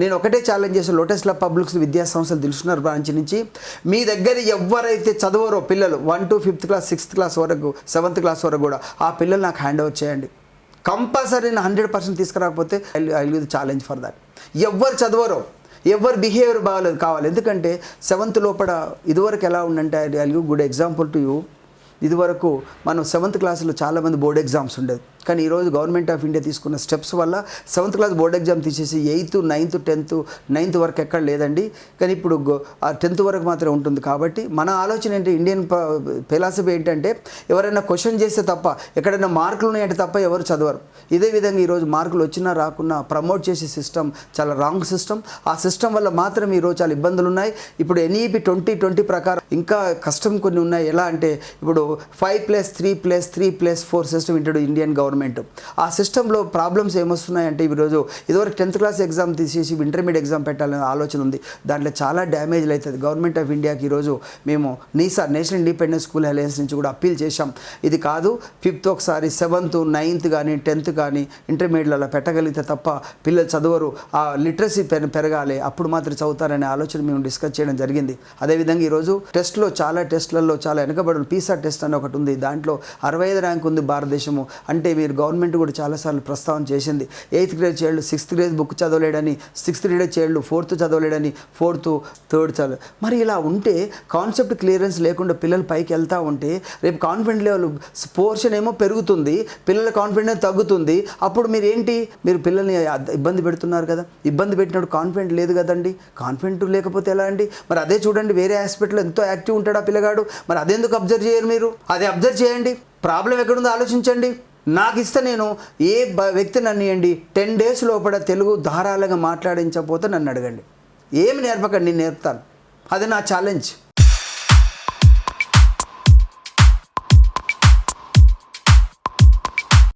నేను ఒకటే ఛాలెంజ్ చేసిన లోటస్ ల్యాబ్ పబ్లిక్స్ విద్యా సంస్థలు దిల్సునర్ బ్రాంచ్ నుంచి. మీ దగ్గర ఎవరైతే చదవరో పిల్లలు one to fifth class sixth class వరకు సెవెంత్ క్లాస్ వరకు కూడా ఆ పిల్లలు నాకు హ్యాండ్ ఓవర్ చేయండి. కంపల్సరీ నేను hundred percent తీసుకురాకపోతే I live challenge for that ఎవరు చదవరో ఎవరు బిహేవియర్ బాగాలేదు కావాలి. ఎందుకంటే సెవెంత్ లోపల ఇదివరకు ఎలా ఉందంటే I leave good example to you ఇదివరకు మనం సెవెంత్ క్లాస్లో చాలామంది బోర్డ్ ఎగ్జామ్స్ ఉండేది. కానీ ఈరోజు గవర్నమెంట్ ఆఫ్ ఇండియా తీసుకున్న స్టెప్స్ వల్ల సెవెంత్ క్లాస్ బోర్డ్ ఎగ్జామ్ తీసేసి ఎయిత్ నైన్త్ టెన్త్ నైన్త్ వరకు ఎక్కడ లేదండి. కానీ ఇప్పుడు ఆ టెన్త్ వరకు మాత్రమే ఉంటుంది కాబట్టి మన ఆలోచన ఏంటి ఇండియన్ ఫిలాసఫీ ఏంటంటే ఎవరైనా క్వశ్చన్ చేస్తే తప్ప ఎక్కడైనా మార్కులు ఉన్నాయంటే తప్ప ఎవరు చదవరు. ఇదే విధంగా ఈరోజు మార్కులు వచ్చినా రాకున్నా ప్రమోట్ చేసే సిస్టమ్ చాలా రాంగ్ సిస్టమ్. ఆ సిస్టమ్ వల్ల మాత్రం ఈరోజు చాలా ఇబ్బందులు ఉన్నాయి. ఇప్పుడు ఎన్ఈపి ట్వంటీ ట్వంటీ ప్రకారం ఇంకా కష్టం కొన్ని ఉన్నాయి. ఎలా అంటే ఇప్పుడు five plus three plus three plus four system ఇంటడు Indian government government. ఆ సిస్టంలో ప్రాబ్లమ్స్ ఏమొస్తున్నాయంటే ఈరోజు ఇదివరకు టెన్త్ క్లాస్ ఎగ్జామ్ తీసేసి ఇంటర్మీడియట్ ఎగ్జామ్ పెట్టాలనే ఆలోచన ఉంది. దాంట్లో చాలా డ్యామేజ్లు అవుతుంది గవర్నమెంట్ ఆఫ్ ఇండియాకి ఈరోజు మేము NISA national independence school alliance నుంచి కూడా అప్పీల్ చేశాం. ఇది కాదు ఫిఫ్త్ ఒకసారి సెవెంత్ నైన్త్ కానీ టెన్త్ కానీ ఇంటర్మీడియట్లో పెట్టగలిగితే తప్ప పిల్లలు చదవరు. ఆ లిటరసీ పెర పెరగాలి. అప్పుడు మాత్రం చదువుతారనే ఆలోచన మేము డిస్కస్ చేయడం జరిగింది. అదేవిధంగా ఈరోజు టెస్ట్లో చాలా టెస్ట్లలో చాలా వెనుకబడి పీసా టెస్ట్ అని ఒకటి ఉంది. దాంట్లో అరవై ఐదు ర్యాంక్ ఉంది భారతదేశము. అంటే మీరు గవర్నమెంట్ కూడా చాలాసార్లు ప్రస్తావన చేసింది. ఎయిత్ గ్రేడ్ చేయాలి సిక్స్త్ గ్రేడ్ బుక్ చదవలేడని సిక్స్త్ గ్రేడ్ చేయాలి ఫోర్త్ చదవలేడని ఫోర్త్ థర్డ్ చదవ మరి ఇలా ఉంటే కాన్సెప్ట్ క్లియరెన్స్ లేకుండా పిల్లలు పైకి వెళ్తూ ఉంటే రేపు కాన్ఫిడెంట్ లెవెల్ పోర్షన్ ఏమో పెరుగుతుంది పిల్లల కాన్ఫిడెన్స్ తగ్గుతుంది. అప్పుడు మీరు ఏంటి మీరు పిల్లల్ని ఇబ్బంది పెడుతున్నారు కదా. ఇబ్బంది పెట్టినప్పుడు కాన్ఫిడెంట్ లేదు కదండి. కాన్ఫిడెంట్ లేకపోతే ఎలా అండి? మరి అదే చూడండి వేరే హాస్పిటల్లో ఎంతో యాక్టివ్ ఉంటాడు ఆ పిల్లగాడు. మరి అదెందుకు అబ్జర్వ్ చేయరు మీరు? అది అబ్జర్వ్ చేయండి. ప్రాబ్లం ఎక్కడుందో ఆలోచించండి. నాకు ఇస్తే నేను ఏ బ- వ్యక్తి నన్ను ఇవ్వండి టెన్ డేస్ లోపల తెలుగు ధారాళంగా మాట్లాడించకపోతే నన్ను అడగండి. ఏమి నేర్పకండి నేర్పుతాను. అది నా ఛాలెంజ్